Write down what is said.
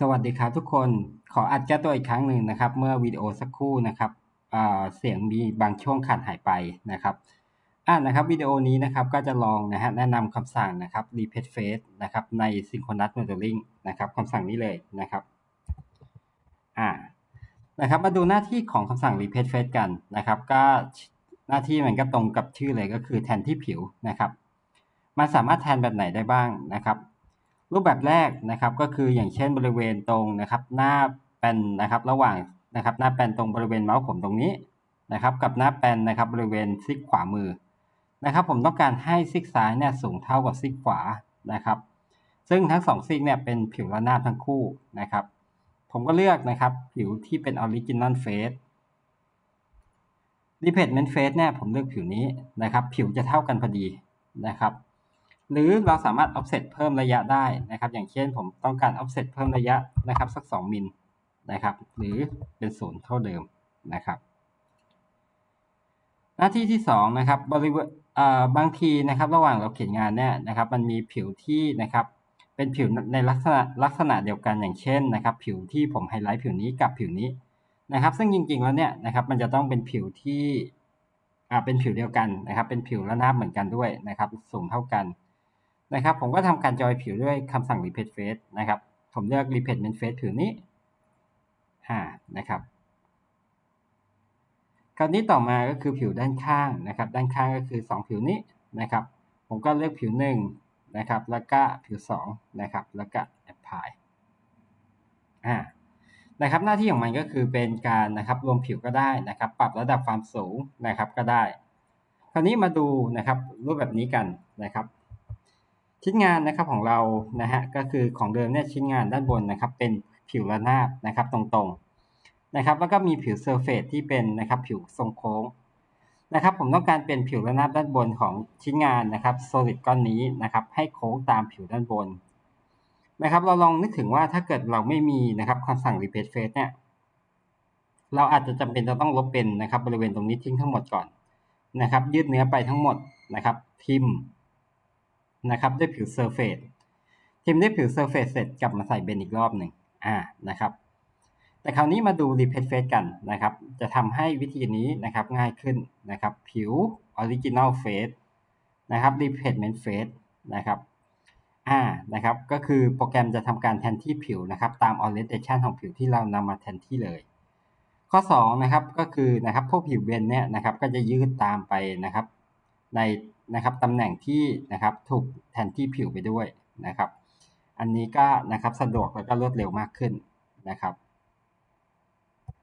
สวัสดีครับทุกคนขออัดแก้ตัวอีกครั้งหนึ่งนะครับ เมื่อวิดีโอสักครู่นะครับเสียงมีบางช่วงขาดหายไปนะครับอ่านะครับวิดีโอนี้นะครับก็จะลองนะฮะแนะนำคำสั่งนะครับ repeat face นะครับใน synchronous modeling นะครับคำสั่งนี้เลยนะครับอ่านะครับมาดูหน้าที่ของคำสั่ง repeat face กันนะครับ ก็หน้าที่มันก็ตรงกับชื่อเลยก็คือแทนที่ผิวนะครับ มันสามารถแทนแบบไหนได้บ้างนะครับ รูปแบบแรกนะครับก็คืออย่างเช่นบริเวณตรงนะครับ หน้าแปนนะครับระหว่างนะครับหน้าแปนตรงบริเวณเมาส์ผมตรงนี้นะครับ กับหน้าแปนนะครับบริเวณซิกขวามือนะครับ ผมต้องการให้ซิกซ้ายเนี่ยสูงเท่ากับซิกขวานะครับ ซึ่งทั้งสองซิกเนี่ยเป็นผิวระนาบทั้งคู่นะครับ ผมก็เลือกนะครับผิวที่เป็นออริจินอลเฟสรีเพทเมนเฟสเนี่ยผมเลือกผิวนี้นะครับ ผิวจะเท่ากันพอดีนะครับ หรือเราสามารถ offset เพิ่มระยะได้นะครับ อย่างเช่นผมต้องการ offset เพิ่มระยะนะครับสัก 2 มิลนะครับ หรือเป็นศูนย์เท่าเดิมนะครับ หน้าที่ที่2นะครับบริเวณบางทีนะครับ ระหว่างเราเขียนงานเนี่ยนะครับ มันมีผิวที่นะครับเป็นผิวในลักษณะลักษณะเดียวกันอย่างเช่นนะครับ ผิวที่ผมไฮไลท์ผิวนี้กับผิวนี้นะครับ ซึ่งจริงๆแล้วเนี่ยนะครับมันจะต้องเป็นผิวที่อ่าเป็นผิวเดียวกันนะครับ เป็นผิวระนาบเหมือนกันด้วยนะครับ สูงเท่ากัน นะครับ ผมก็ทำการจอยผิวด้วยคำสั่ง repeat face นะครับ ผมเลือก repeatment face ผิวนี้อ่านะครับ คราวนี้ต่อมาก็คือผิวด้านข้างนะครับ ด้านข้างก็คือ 2 ผิวนี้นะครับ ผมก็เลือกผิว1นะครับ แล้วก็ผิว2นะครับ แล้วก็ apply อ่านะครับหน้าที่ของมันก็คือเป็นการนะครับรวมผิวก็ได้นะครับ ปรับระดับความสูงนะครับก็ได้ คราวนี้มาดูนะครับรูปแบบนี้กันนะครับ ชิ้นงานนะครับของเรานะฮะก็คือของเดิมเนี่ยชิ้นงานด้านบนนะครับ เป็นผิวระนาบนะครับตรงๆนะครับ แล้วก็มีผิวเซอร์เฟซที่เป็นนะครับผิวทรงโค้งนะครับ ผมต้องการเป็นผิวระนาบด้านบนของชิ้นงานนะครับโซลิดก้อนนี้นะครับ ให้โค้งตามผิวด้านบนนะครับ เราลองนึกถึงว่าถ้าเกิดเราไม่มีนะครับคำสั่ง repeat face เนี่ยเราอาจจะจำเป็นจะต้องลบเป็นนะครับ บริเวณตรงนี้ทิ้งทั้งหมดก่อนนะครับ ยืดเนื้อไปทั้งหมดนะครับพิมพ นะครับด้วยผิวเซอร์เฟซทิมด้วยผิวเซอร์เฟซเสร็จกลับมาใส่เบนอีกรอบหนึ่งอ่านะครับ แต่คราวนี้มาดูรีเพทเฟสกันนะครับ จะทำให้วิธีนี้นะครับง่ายขึ้นนะครับ ผิวออริจินอลเฟสนะครับรีเพทเมนต์เฟสนะครับอ่านะครับก็คือโปรแกรมจะทำการแทนที่ผิวนะครับ ตาม orientation ของผิวที่เรานำมาแทนที่เลย ข้อ2นะครับก็คือนะครับพวกผิวเบนเนี่ยนะครับก็จะยืดตามไปนะครับ ในนะครับตำแหน่งที่นะครับถูกแทนที่ผิวไปด้วยนะครับ อันนี้ก็นะครับสะดวกแล้วก็รวดเร็วมากขึ้นนะครับ